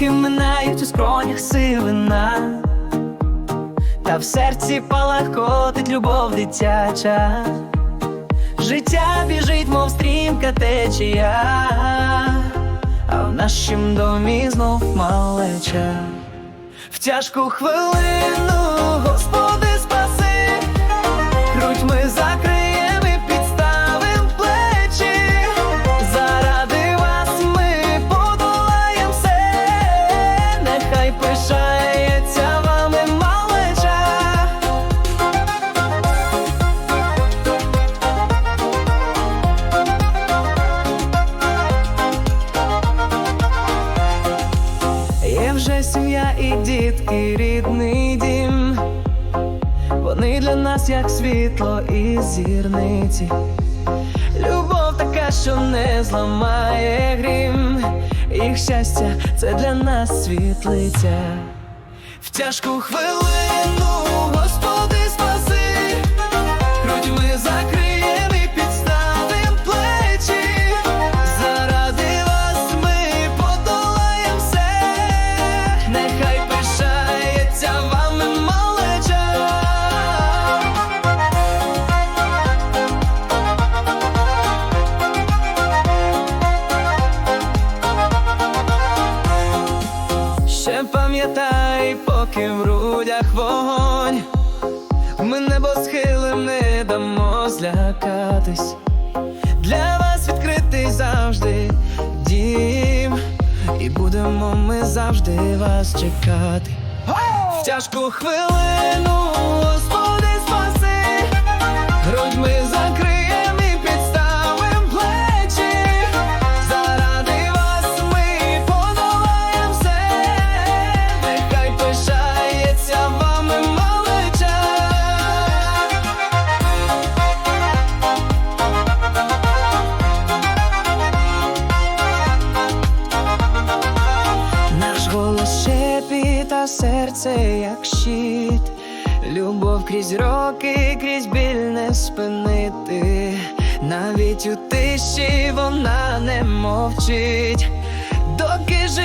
роки минають у скронях сивина, та в серці палахотить любов дитяча. Життя біжить, мов стрімка течія, а в нашім домі знов малеча. В тяжку хвилину, вже сім'я і дітки, рідний дім. Вони для нас як світло і зірниці. Любов така, що не зламає грім. Їх щастя це для нас світлиця. В тяжку хвилину, поки в грудях вогонь, ми небосхилим не дамо злякатись. Для вас відкритий завжди дім, і будемо ми завжди вас чекати. В тяжку хвилину, серце як щит. Любов крізь роки, крізь біль не спинити. Навіть у тиші вона не мовчить, доки живе.